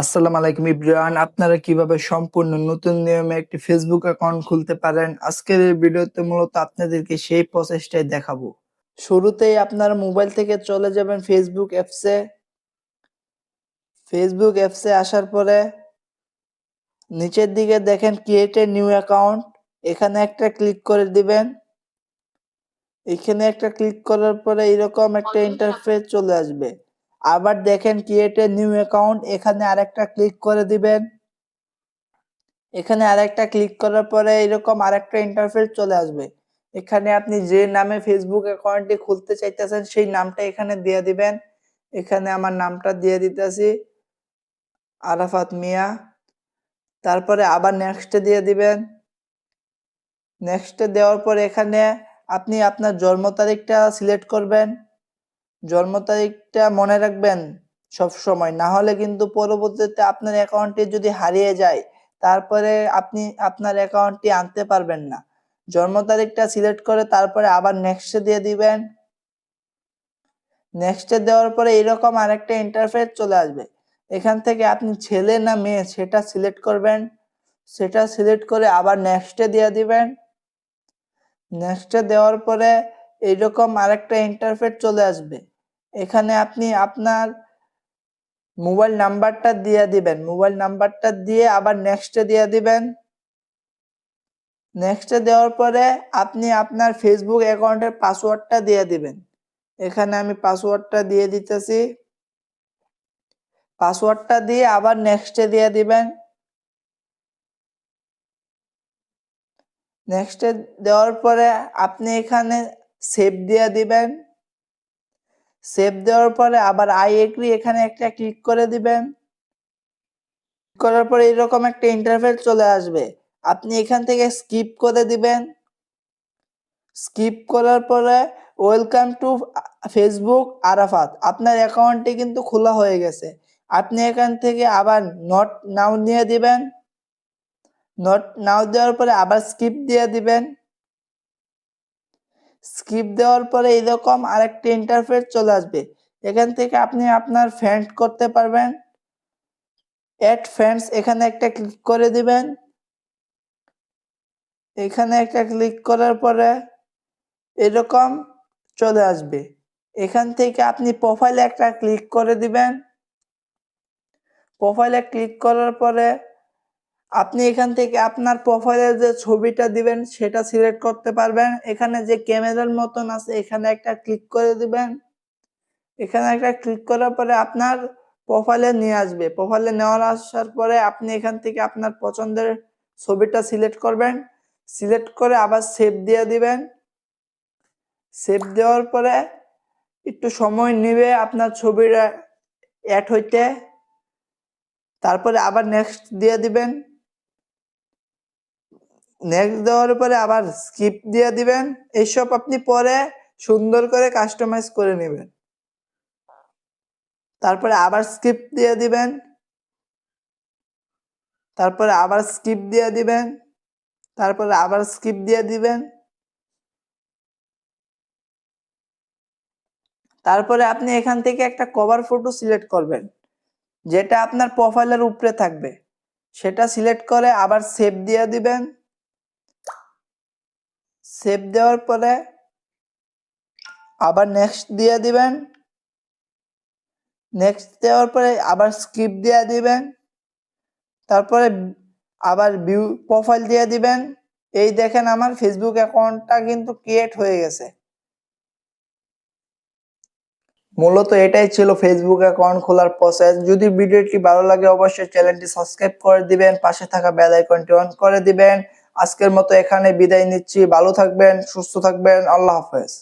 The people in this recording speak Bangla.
আসসালামু আলাইকুম ইব্রান, আপনারা কীভাবে সম্পূর্ণ নতুন নিয়মে একটি ফেসবুক অ্যাকাউন্ট খুলতে পারেন? আজকের এই ভিডিওতে মূলত আপনাদেরকে সেই প্রসেসটাই দেখাবো। শুরুতেই আপনার মোবাইল থেকে চলে যাবেন ফেসবুক অ্যাপসে ফেসবুক অ্যাপসে আসার পরে নিচের দিকে দেখেন ক্রিয়েট এ নিউ অ্যাকাউন্ট এখানে একটা ক্লিক করে দিবেন। এখানে একটা ক্লিক করার পরে এরকম একটা ইন্টারফেস চলে আসবে। আবার দেখেন ক্রিয়েট এ নিউ অ্যাকাউন্ট এখানে আরেকটা ক্লিক করে দিবেন। এখানে আরেকটা ক্লিক করার পরে এরকম আরেকটা ইন্টারফেস চলে আসবে। এখানে আপনি যে নামে ফেসবুক অ্যাকাউন্টটি খুলতে চাইতেছেন, সেই নামটা এখানে দিয়ে দিবেন। এখানে আমার নামটা দিয়ে দিতেছি, আরাফাত মিয়া। তারপরে আবার নেক্সটে দিয়ে দিবেন। নেক্সটে দেওয়ার পর এখানে আপনি আপনার জন্ম তারিখটা সিলেক্ট করবেন। জন্ম তারিখটা মনে রাখবেন সব সময়। না হলে কিন্তু পরবর্তীতে আপনার অ্যাকাউন্টটি যদি হারিয়ে যায়, তারপরে আপনি আপনার অ্যাকাউন্টটি আনতে পারবেন না। জন্ম তারিখটা সিলেক্ট করে তারপরে আবার নেক্সটে দিয়ে দিবেন। নেক্সটে দেওয়ার পরে এরকম আরেকটা ইন্টারফেস চলে আসবে। এখান থেকে আপনি ছেলে না মেয়ে সেটা সিলেক্ট করবেন। সেটা সিলেক্ট করে আবার নেক্সটে দিয়ে দিবেন। নেক্সটে দেওয়ার পরে এইরকম আরেকটা ইন্টারফেস চলে আসবে। এখানে আপনি আপনার মোবাইল নাম্বারটা দিয়ে দিবেন। মোবাইল নাম্বারটা দিয়ে আবার নেক্সটে দিয়ে দিবেন। নেক্সটে দেওয়ার পরে আপনি আপনার ফেসবুক অ্যাকাউন্টের পাসওয়ার্ডটা দিয়ে দিবেন। এখানে আমি পাসওয়ার্ডটা দিয়ে দিতেছি। পাসওয়ার্ডটা দিয়ে আবার নেক্সটে দিয়ে দিবেন। নেক্সটে দেওয়ার পরে আপনি এখানে সেভ দিয়ে দিবেন। সেভ দেওয়ার পরে আবার আই এগ্রি এখানে একটা ক্লিক করে দিবেন। করার পরে এরকম একটা ইন্টারফেস চলে আসবে। আপনি এখান থেকে স্কিপ করে দিবেন। স্কিপ করার পরে ওয়েলকাম টু ফেসবুক আরাফাত। আপনার অ্যাকাউন্টটি কিন্তু খোলা হয়ে গেছে। আপনি এখান থেকে আবার নট নাও নিয়ে দিবেন। নট নাও দেওয়ার পরে আবার স্কিপ দিয়ে দিবেন। স্কিপ দেওয়ার পরে এরকম আরেকটি ইন্টারফেস চলে আসবে। এখান থেকে আপনি আপনার ফ্রেন্ড করতে পারবেন। অ্যাড ফ্রেন্ডস এখানে একটা ক্লিক করে দিবেন। এখানে একটা ক্লিক করার পরে এরকম চলে আসবে। এখান থেকে আপনি প্রোফাইলে একটা ক্লিক করে দিবেন। প্রোফাইলে ক্লিক করার পরে আপনি এখান থেকে আপনার প্রোফাইলের যে ছবিটা দিবেন, সেটা সিলেক্ট করতে পারবেন। এখানে যে ক্যামেরার মতন আছে, এখানে একটা ক্লিক করে দিবেন। এখানে একটা ক্লিক করার পরে আপনার প্রোফাইলে নিয়ে আসবে। প্রোফাইলে নেওয়ার আসার পরে আপনি এখান থেকে আপনার পছন্দের ছবিটা সিলেক্ট করবেন। সিলেক্ট করে আবার সেভ দিয়ে দিবেন। সেভ দেওয়ার পরে একটু সময় নেবে আপনার ছবিটা অ্যাড হইতে। তারপরে আবার নেক্সট দিয়ে দিবেন। নেক্সট দেওয়ার পরে আবার স্কিপ দিয়ে দিবেন। এইসব আপনি পরে সুন্দর করে কাস্টমাইজ করে নেবেন। তারপরে আবার স্কিপ দিয়ে দিবেন। তারপরে আবার স্কিপ দিয়ে দিবেন। তারপরে আবার স্কিপ দিয়ে দিবেন। তারপরে আপনি এখান থেকে একটা কভার ফটো সিলেক্ট করবেন, যেটা আপনার প্রোফাইলের উপরে থাকবে। সেটা সিলেক্ট করে আবার সেভ দিয়ে দিবেন। সেভ দেওয়ার পরে আবার নেক্সট দিয়ে দিবেন। নেক্সট দেওয়ার পরে আবার স্কিপ দিয়ে দিবেন। তারপরে আবার ভিউ প্রোফাইল দিয়ে দিবেন। এই দেখেন আমার ফেসবুক অ্যাকাউন্টটা কিন্তু ক্রিয়েট হয়ে গেছে। মূলত এটাই ছিল ফেসবুক অ্যাকাউন্ট খোলার প্রসেস যদি ভিডিওটি ভালো লাগে, অবশ্যই চ্যানেলটি সাবস্ক্রাইব করে দিবেন। পাশে থাকা বেল আইকনটি অন করে দিবেন। আজকের মতো এখানে বিদায় নিচ্ছি। ভালো থাকবেন সুস্থ থাকবেন। আল্লাহ হাফেজ।